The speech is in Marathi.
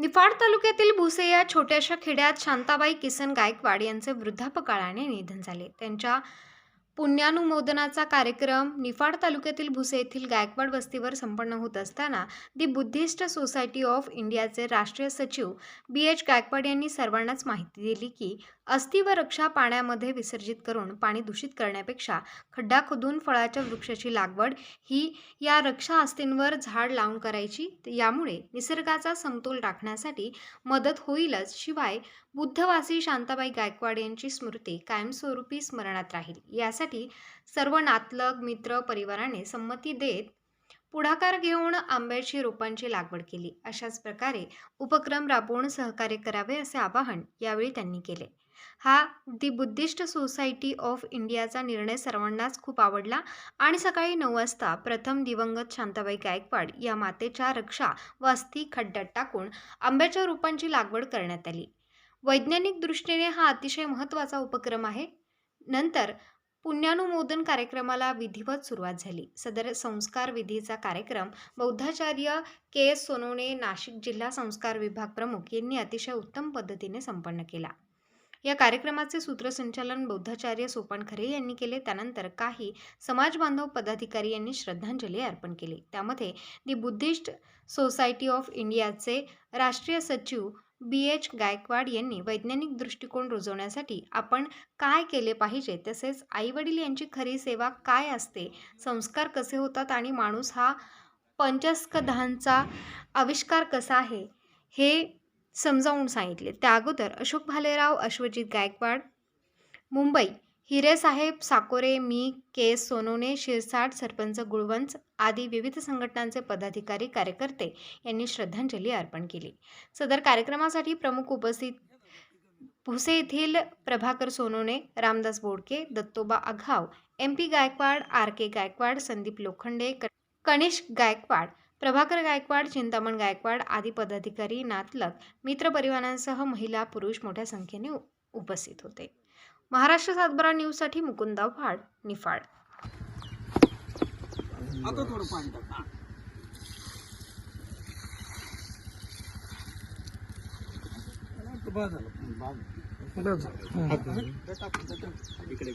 निफाड तालुक्यातील भुसे या छोट्याशा खेड्यात शांताबाई किसन गायकवाड यांचे वृद्धापकाळाने निधन झाले. त्यांच्या पुण्यानुमोदनाचा कार्यक्रम निफाड तालुक्यातील भुसे येथील गायकवाड वस्तीवर संपन्न होत असताना दी बुद्धिस्ट सोसायटी ऑफ इंडियाचे राष्ट्रीय सचिव बी एच गायकवाड यांनी सर्वांनाच माहिती दिली की अस्थि व रक्षा पाण्यामध्ये विसर्जित करून पाणी दूषित करण्यापेक्षा खड्डा खोदून फळाच्या वृक्षाची लागवड ही या रक्षा अस्थींवर झाड लावून करायची यामुळे निसर्गाचा समतोल राखण्यासाठी मदत होईलच. शिवाय बुद्धवासी शांताबाई गायकवाड यांची स्मृती कायमस्वरूपी स्मरणात राहील. यासाठी सर्व नातलग मित्र परिवाराने संमती देत पुढाकार घेऊन आंब्याची रोपांची लागवड केली. अशाच प्रकारे उपक्रम राबवून सहकार्य करावे असे आवाहन यावेळी त्यांनी केले. हा दी बुद्धिस्ट सोसायटी ऑफ इंडियाचा निर्णय सर्वांनाच खूप आवडला आणि सकाळी नऊ वाजता प्रथम दिवंगत शांताबाई गायकवाड या मातेच्या रक्षा व अस्थी खड्ड्यात टाकून आंब्याच्या रोपांची लागवड करण्यात आली. वैज्ञानिक दृष्टीने हा अतिशय महत्त्वाचा उपक्रम आहे. नंतर पुण्यानुमोदन कार्यक्रमाला विधिवत सुरुवात झाली. सदर संस्कार विधीचा कार्यक्रम बौद्धाचार्य के एस सोनवणे नाशिक जिल्हा संस्कार विभाग प्रमुख यांनी अतिशय उत्तम पद्धतीने संपन्न केला. या कार्यक्रमाचे सूत्रसंचालन बौद्धाचार्य सोपान खरे यांनी केले. त्यानंतर काही समाज बांधव पदाधिकारी यांनी श्रद्धांजली अर्पण केली. त्यामध्ये दि बुद्धिस्ट सोसायटी ऑफ इंडियाचे राष्ट्रीय सचिव बी. एच. गायकवाड यांनी वैज्ञानिक दृष्टिकोन रुजवण्यासाठी आपण काय केले पाहिजे? तसेच आईवडील यांची खरी सेवा काय असते? संस्कार कसे होतात आणि माणूस हा पंचस्कधांचा आविष्कार कसा आहे? हे समजावून सांगितले. त्या अगोदर अशोक भालेराव अश्वजित गायकवाड मुंबई हिरेसाहेब साकोरे मी के. सोनोने शिरसाट सरपंच गुळवंच आदी विविध संघटनांचे पदाधिकारी कार्यकर्ते यांनी श्रद्धांजली अर्पण केली. सदर कार्यक्रमासाठी प्रमुख उपस्थित भुसे येथील Prabhakar Sonone Ramdas Bodke Dattoba Aghav M P Gaikwad R K Gaikwad Sandeep Lokhande Kanishk Gaikwad Prabhakar Gaikwad Chintaman Gaikwad आदी पदाधिकारी नातलग मित्रपरिवारांसह महिला पुरुष मोठ्या संख्येने उपस्थित होते. महाराष्ट्र सातबारा न्यूजसाठी मुकुंदा फाड निफाड आता थोडं पाणी टाक झालं. झालं. टाक, टाक. इकडे.